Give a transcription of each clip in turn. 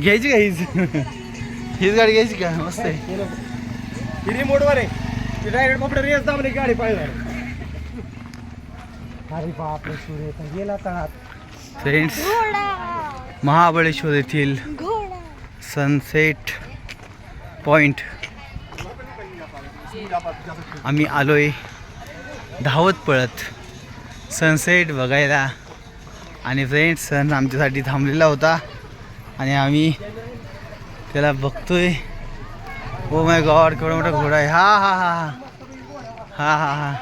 घ्यायची का हीच? हीच गाडी घ्यायची का? मस्त आहे. हिरी मोडवर आहे. ती डायरेक्ट रेस दाबले गाडी पाहिजे. अरे बापरे सूर्य तर गेला तळात फ्रेंड्स महाबळेश्वर येथील सनसेट पॉइंट आम्ही आलोय धावत पळत. सनसेट बघायला. आणि फ्रेंड्स सण आमच्यासाठी थांबलेला होता. आणि आम्ही त्याला बघतोय. ओ माय गॉड केवढा मोठा घोडा आहे. हा हा हा हा. हा हा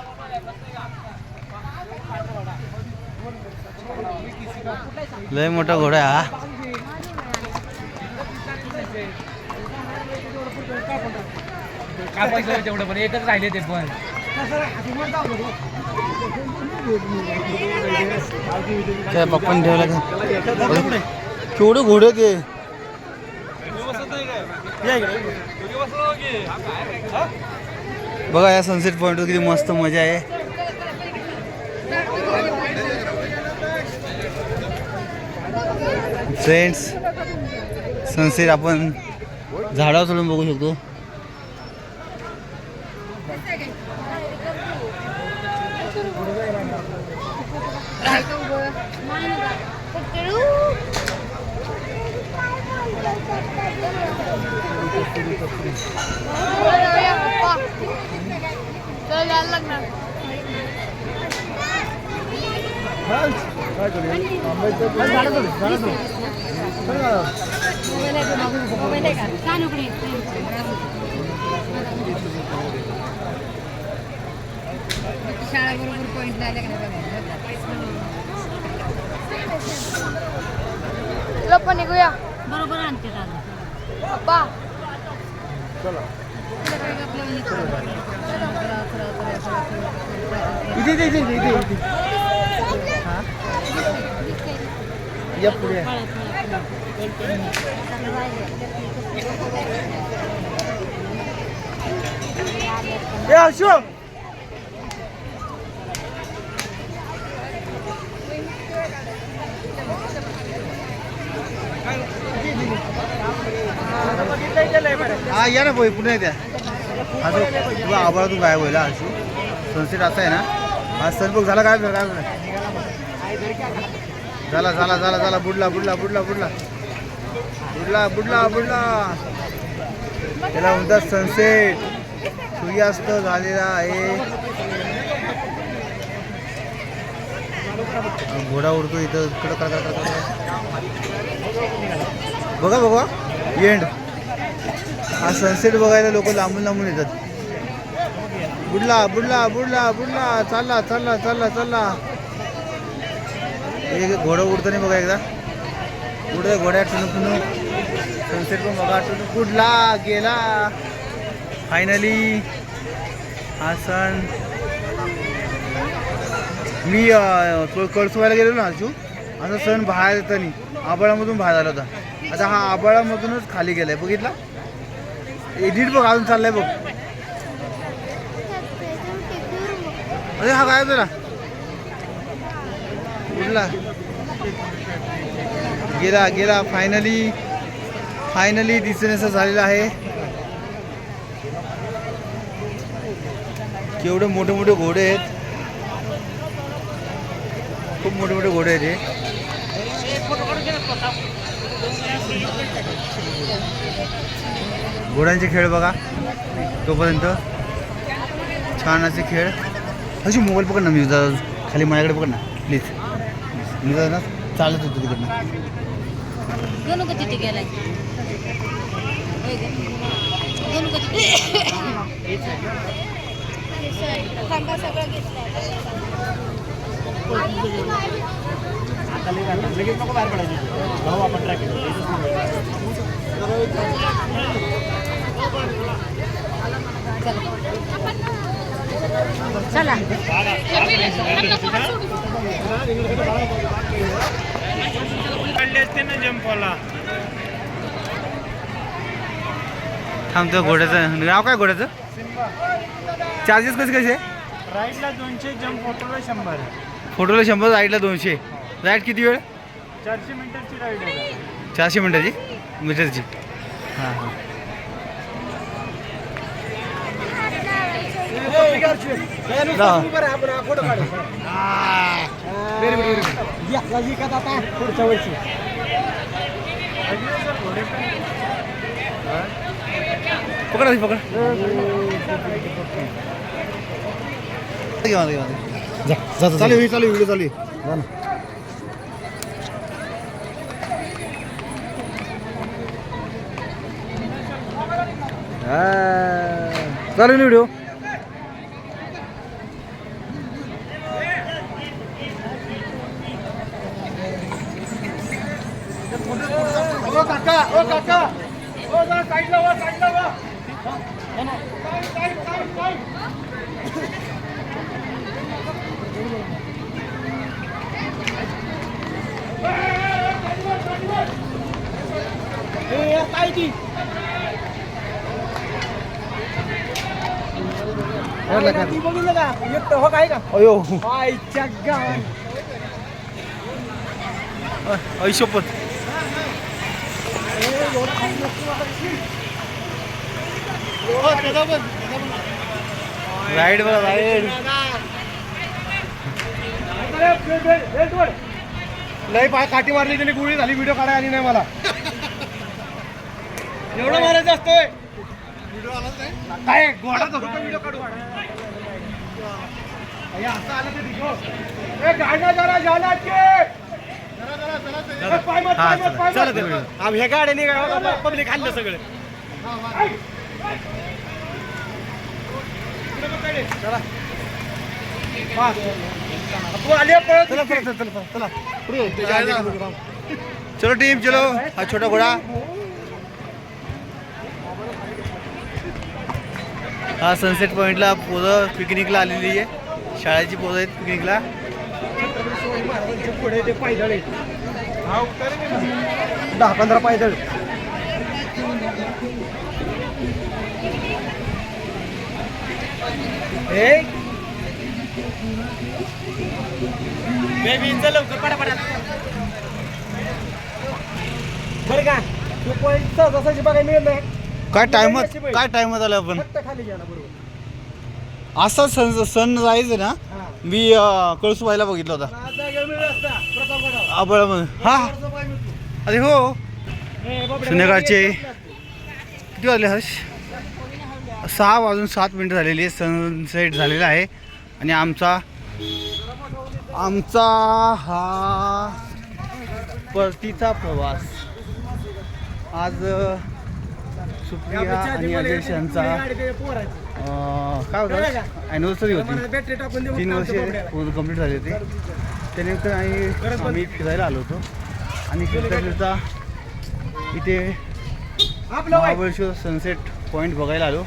लय मोठा घोडा आहे हा. तेवढं पण एकच राहिले ते पण त्या पप्पाने ठेवला का केवढं घोडे ते बघा या सनसेट पॉईंटवर किती मस्त मजा आहे. फ्रेंड्स सनसेट आपण झाडावर चढून बघू शकतो. शाळा बरोबर पॉईंट झाले का नाही पण निघूया बरोबर आणते दादा पप्पा इथे इथे इथे इथे इथे. या पुढे. ए अशोक हा या ना भाई पुन्हा द्या असं तो तुला आभाळातून गायब होईल अशी सनसेट असा आहे ना. हा सनबुक झाला काय झाला झाला झाला झाला झाला. बुडला बुडला बुडला बुडला. बुडला बुडला बुडला. त्याला म्हणतात सनसेट सूर्यास्त झालेला आहे. घोडा उडतो इथं. इकडं बघा बघा. एंड हा सनसेट बघायला लोक लांबून लांबून येतात. बुडला बुडला बुडला बुडला. चालला चालला चालला चालला. एक घोडं उडताना नाही बघा एकदा. उडतं घोड्या टुनू टुनू. सनसेट पण बघा टुनू. बुडला गेला. फायनली हा सण. मी अं, कळसुवायला गेलो ना अजू असा सण बाहेर येतं नाही आबाळामधून बाहेर आला होता. आता हा आबाळामधूनच खाली गेलाय. बघितला? एडिट बघ अजून चाललाय बघ. अरे हा काय जरा उडला गेला गेला. फायनली फायनली दिसण्याचं झालेला आहे. केवढे मोठे मोठे घोडे आहेत. खूप मोठे मोठे घोडे आहेत हे. घोड्यांचे खेळ बघा. तोपर्यंत छान असे खेळ. अशी मोबाईल पकड ना मी खाली माझ्याकडे पकड ना प्लीज मी ना चालत होतो तिकडनं. तिथे गेलाय. लगेच नको बाहेर पडायचं. भाऊ आपण ट्रॅक चला. काढले असते ना जंपवाला थांबतो घोड्याचं नाव काय घोड्याचं? चार्जेस कसे कसे? राईडला दोनशे जंप फोटोला शंभर. फोटोला शंभर राईडला दोनशे. राईड किती वेळ? चारशे मीटरची राईड आहे. चारशे मिनटाची मीटरची. हां हां. आपण फोटो काढू व्हेरी गुड व्हेरी गुड या लाजी का आता पुढच्या वर्षी. पकड आधी, पकड. घे मला, घे मला. चालू आहे, चालू आहे, व्हिडिओ चालू आहे. हा. चालू आहे ना व्हिडिओ. ओ काका ओ काका ओ जरा साईडला वा साईडला वा साईड, साईड, साईड, साईड. ए, यार, काय ती? ती बघितलं का एकटं हो काय का अयो. ऐशोपत राईड बघा राईड लय पाय काठी मारली त्याने गोळी झाली व्हिडिओ काढायला आली नाही मला. एवढं मारायचं असतोय. काय? घोडा धरून व्हिडिओ काढू अय्या, असं आलं ते दिसो. ए, गाड्या जरा के. हा, गाड्याने पब्लिक सगळं. तू आले चला चला चला चलो. टीम चलो. हा छोटा घोडा. हा सनसेट पॉइंटला पोरं पिकनिकला आलेली आहे. शाळेची पोरं आहेत पिकनिकला. दहा पंधरा पायदळ. लवकर पटापटा बरं का? तू पॉईंट सहजासहजी बघायला मिळत नाही काय टाइमात काय टाइमात आलं आपण? खाली बरोबर. असा सन सन जायचं ना? हा. मी अं, कळसूबाईला बघितला होता. प्रतापगडावर. आबळामध्ये. हा? मिळतो. अरे हो. बापरे, संध्याकाळचे किती वाजले हर्ष? सहा वाजून सात मिनटं झालेली आहे. सनसेट झालेला आहे. आणि आमचा आमचा हा परतीचा प्रवास. आज अ, सुप्रिया आणि मला अजय यांचा काय? होतं? ॲनिव्हर्सरी होती. तीन वर्षे कंप्लीट झाले होते. त्यानिमित्त गरज आम्ही आम्ही फिरायला आलो होतो. आणि फिरता फिरता इथे. महाबळेश्वर सनसेट पॉईंट बघायला आलो.